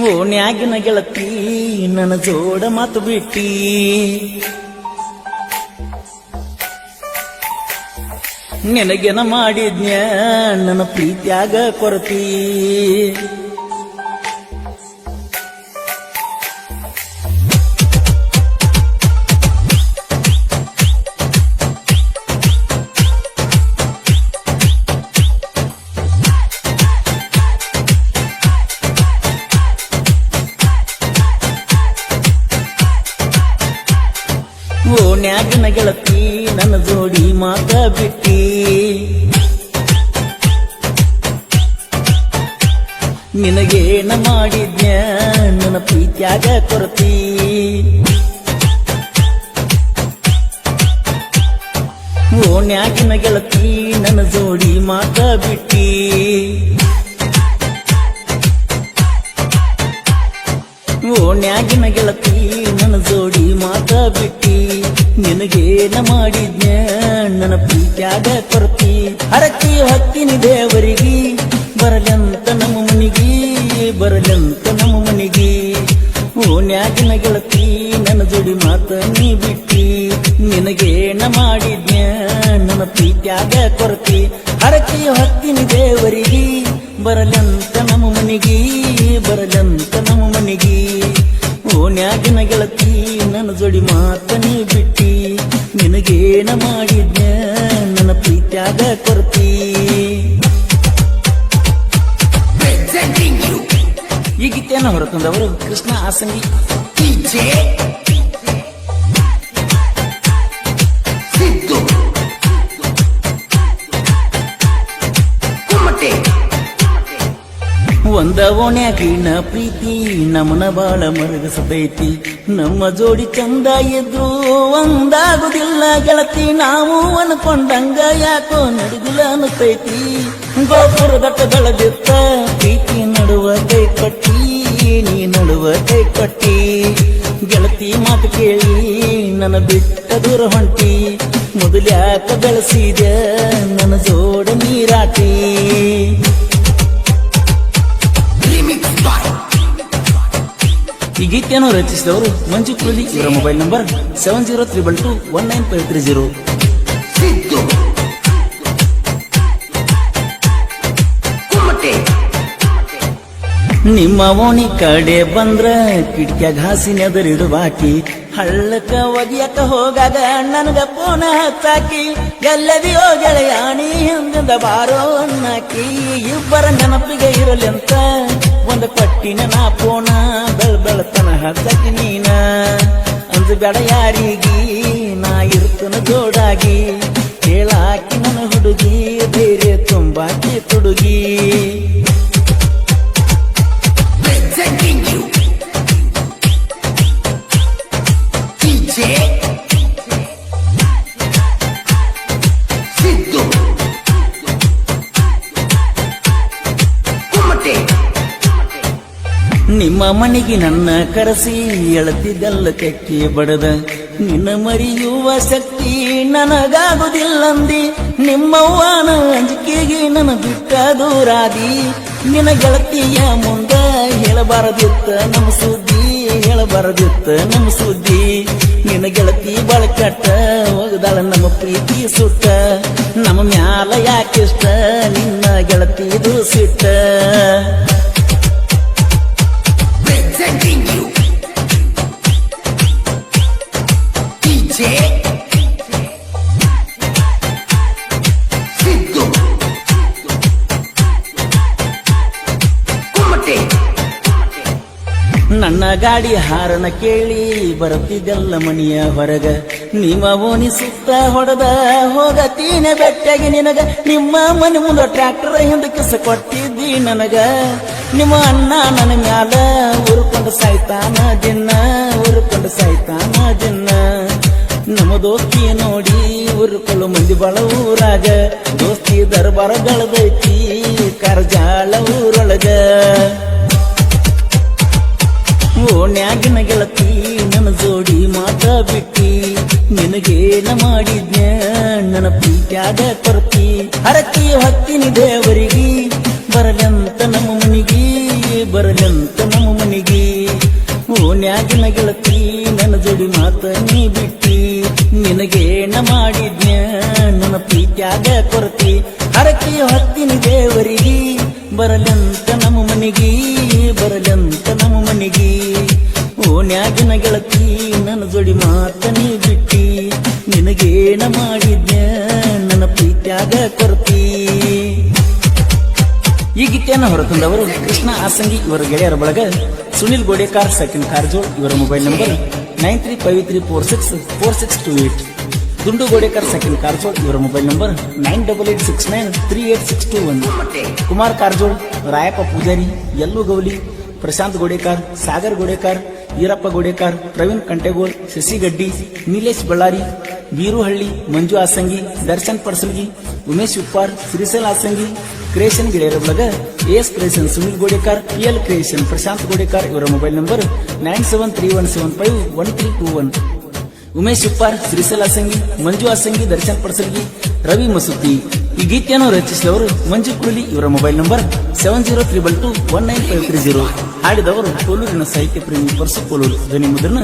ಓಣ್ಯಾಗಿನ ಗೆಳತಿ ನನ್ನ ಜೋಡ ಮಾತು ಬಿಟ್ಟಿ. ನಿನಗೆನ ಮಾಡಿದ್ನ್ಯ ನನ್ನ ಪ್ರೀತಿಯಾಗ ಕೊರತಿ. ಓಣ್ಯಾಗಿನ ಗೆಳತಿ ನನ್ನ ಜೋಡಿ ಮಾತ ಬಿಟ್ಟಿ. ನಿನಗೇನ ಮಾಡಿದ್ನ್ಯ, ನನ್ನ ಪ್ರೀತ್ಯಾಗ ಕೊರತಿ. ಓಣ್ಯಾಗಿನ ಗೆಳತಿ ನನ್ನ ಜೋಡಿ ಮಾತ ಬಿಟ್ಟಿ. ಓಣ್ಯಾಗಿನ ಗೆಳತಿ ನನ್ನ ಜೋಡಿ ಮಾತ ಬಿಟ್ಟಿ. ನಿನಗೇನ ಮಾಡಿದ್ನ? ನನ್ನ ಪ್ರೀತ್ಯಾಗ ಕೊರತಿ. ಹರಕಿ ಹಕ್ಕಿನಿ ದೇವರಿಗೆ. ಬರಲಂತ ನಮ್ಮ ಮನಿಗಿ, ಬರಲಂತ ನಮ್ಮ ಮನಿಗಿ. ಓನ್ಯಾಗಿನ ಗೆಳತಿ, ನನ್ನ ಜೋಡಿ ಮಾತ ನೀ ಬಿಟ್ಟಿ. ನಿನಗೇನ ಮಾಡಿದ್ನ? ನನ್ನ ಪ್ರೀತ್ಯಾಗ ಕೊರತಿ. ಹರಕಿ ಹಕ್ಕಿನಿ ದೇವರಿಗೆ. ಬರಲಂತ ನಮ್ಮ ಮನಿಗಿ, ಬರಲಂತ ನಮ್ಮ ಮನಿಗಿ. ಓನ್ಯಾಗಿನ ಗೆಳತಿ, ನನ್ನ ಜೋಡಿ ಮಾತ ನೀ ನಿನಗೇನ ಮಾಡಿದ್ನ? ನನ್ನ ಪ್ರೀತ್ಯಾಗ ಕೊರತಿ. ಈ ಗೀತೆಯನ್ನು ಹೊರತಂದವರು ಕೃಷ್ಣ ಆಸಂಗಿ ಒಂದ ಓಣ್ಯಾಗಿನ ಪ್ರೀತಿ, ನಮನ ಬಾಳ ಮರಗಸದೈತಿ ನಮ್ಮ ಜೋಡಿ ಚಂದ ಇದ್ರು ಒಂದಾಗುದಿಲ್ಲ ಗೆಳತಿ, ನಾವು ಅನ್ಕೊಂಡಂಗ ಯಾಕೋ ನಡೆದಿಲ್ಲ ಅನ್ನತೈತಿ. ಗೋಪುರ ದಟ್ಟ ಬೆಳೆದಿತ್ತ ಪ್ರೀತಿ ನಡುವ ಕೈ ಕಟ್ಟಿ ನೀ ನಡುವ ಕೈ ಕಟ್ಟಿ ಗೆಳತಿ ಮಾತು ಕೇಳಿ, ನನ್ನ ಬಿಟ್ಟ ದೂರ ಹೊಂಟಿ. ಮೊದಲ್ಯಾಕ ಬೆಳೆಸಿದ ನನ್ನ ಜೋಡ ನೀರಾಟಿ. ಈ ಗೀತೆಯನ್ನು ರಚಿಸಿದವರು ಮಂಜು ಕುಳಿ ಇವರ mobile number seven zero triple two one nine five three zero. ನಿಮ್ಮ ಓಣಿ ಕಡೆ ಬಂದ್ರ ಎದುರಿದು ಬಾಕಿ ಹಳ್ಳಕ್ಕ ಒಗಿಯಕ ಹೋಗದ ಅಣ್ಣನಗ ಪೋನ ಹತ್ತಾಕಿ ಎಲ್ಲದಿಯೋ ಗೆಳೆಯಾಣಿ ಹಿಂದಿಂದ ಬಾರೋ ಅನ್ನಾಕಿ. ಇಬ್ಬರ ನೆನಪಿಗೆ ಇರಲಿ ಅಂತ. ಒಂದು ಪಟ್ಟಿನ ನಾ ಪೋಣ ಬೆಳ್ ಬೆಳತನ ಹತ್ತಾಕಿ ನೀನ. ಅಂದು ಬೇಡ ಯಾರಿಗಿ, ನಾ ಇರ್ತನ ಜೋಡಾಗಿ. ಕೇಳಾಕಿ ನನ್ನ ಹುಡುಗಿ, ಬೇರೆ ತುಂಬಾಕಿ ತುಡುಗಿ. ನಿಮ್ಮ ಮನೆಗೆ ನನ್ನ ಕರೆಸಿ ಎಳತಿದ್ದಲ್ಲ ಕೆಕ್ಕಿ ಬಡದ. ನಿನ್ನ ಮರಿಯುವ ಶಕ್ತಿ ನನಗಾಗುದಿಲ್ಲಂದಿ ನಿಮ್ಮವ್ವನ ಅಂಜಿಕೆಗೆ ನನ್ನ ಬಿಟ್ಟ ದೂರಾದಿ. ನಿನ್ನ ಗೆಳತಿಯ ಮುಂದ ಹೇಳಬಾರದಿತ್ತ ನಮ್ಮ ಸುದ್ದಿ, ಹೇಳಬಾರದಿತ್ತ ನಮ್ಮ ಸುದ್ದಿ. ನಿನ್ನ ಗೆಳತಿ ಬಳಕಟ್ಟ ಹೋಗದಾಳ ನಮ್ಮ ಪ್ರೀತಿ ಸುಟ್ಟ. ನಮ್ಮ ಮ್ಯಾಲ ಯಾಕಿಷ್ಟ, ನಿನ್ನ ಗೆಳತಿದು ಸಿಟ್ಟ. ನನ್ನ ಗಾಡಿ ಹಾರನ ಕೇಳಿ ಬರುತ್ತಿದ್ದೆಲ್ಲ ಮನಿಯ ಹೊರಗ. ನಿಮ್ಮ ಓಣಿ ಸುತ್ತ ಹೊಡೆದ ಹೋಗತೀನೆ ಬೆಟ್ಟಗೆ ನಿನಗ. ನಿಮ್ಮ ಮನೆ ಮುಂದ ಟ್ರ್ಯಾಕ್ಟರ್ ಹಿಂದ ಕಿಸ ಕೊಟ್ಟಿದ್ದಿ ನನಗ. ನಿಮ್ಮ ಅಣ್ಣ ನನ್ನ ಮ್ಯಾಲ ಉರ್ಕೊಂಡು ಸಾಯ್ತಾನ ದಿನ ಉರ್ಕೊಂಡು ಸಾಯ್ತಾನ ದಿನ. ನಮ್ಮ ದೋಸ್ತಿ ನೋಡಿ ಉರ್ಕೊಳ್ಳು ಮಂದಿ ಬಳ ಊರಾಗ. ದೋಸ್ತಿ ದರ್ಬಾರ ಬೆಳದೈತಿ ಕರ್ಜಾಳ ಊರೊಳಗ. ಓಣ್ಯಾಗಿನ ಗೆಳತಿ, ನನ್ನ ಜೋಡಿ ಮಾತ ಬಿಟ್ಟಿ. ನಿನಗೇನ ಮಾಡಿದ್ನ, ನನ್ನ ಪ್ರೀತ್ಯಾದ ಕೊರತಿ. ಹರಕಿ ಹತ್ತಿನಿ ದೇವರಿಗಿ, ಬರಲಂತ ನಮ್ಮ ಮನಿಗಿ, ಬರಲಂತ ನಮ್ಮ ಮನಿಗೆ. ಓಣ್ಯಾಗಿನ ಗೆಳತಿ, ನನ್ನ ಜೋಡಿ ಮಾತ ನೀ ಬಿಟ್ಟಿ. ನಿನಗೇನ ಮಾಡಿದ್ನ, ನನ್ನ ಪ್ರೀತ್ಯಾದ ಕೊರತಿ. ಹರಕಿ ಹತ್ತಿನಿ ದೇವರಿಗಿ, ಬರಲಂತ ನಮ್ಮ ಮನಿಗೀ. ಬಿಟ್ಟಿ, ನಿನಗೇನ ಮಾಡಿದ್ನ ನನ್ನ ಪ್ರೀತ್ಯಾಗ ಕೊರತಿ. ಈ ಗೀತೆಯನ್ನು ಹೊರತಂದವರು ಕೃಷ್ಣ ಆಸಂಗಿ, ಇವರ ಗೆಳೆಯರ ಬಳಗ ಸುನಿಲ್ ಗೋಡೆಕಾರ್ ಸೆಕೆಂಡ್ ಕಾರ್ಜೋಳ್, ಇವರ mobile number nine three five three four six four six two eight. Dundu Godekar second Karjol, ಇವರ mobile number nine double eight six nine three eight six two one. Kumar Karjol, Rayappa Pujari Yallu Gouli, Prashant Godekar, Sagar Godekar Irappa Godekar, Praveen Kantegol, Shashigaddi, Nilesh Ballari, Biruhalli, Manju Asangi Darshan Parsalgi, Umesh Uppar Sirisal Asangi creation ಗೆಳೆಯರ ಬಳಗ, S creation Sunil Godekar, L creation Prashant Godekar ಇವರ mobile number nine seven three one seven five one three two one. Umesh Uppar Shrisal Asangi Manju Asangi Darshan Padsangi Ravi Masuti ಈ ಗೀತೆಯನ್ನು ರಚಿಸಿದವರು ಮಂಜು ಕುಳಲಿ ಇವರ mobile number seven zero triple two one nine five three zero. ಹಾಡಿದವರು ಕೋಲೂರಿನ ಸಾಹಿತ್ಯ ಪ್ರೇಮಿ ಪರಸು ಕೋಲೂರು. ಧ್ವನಿ ಮುದ್ರಣ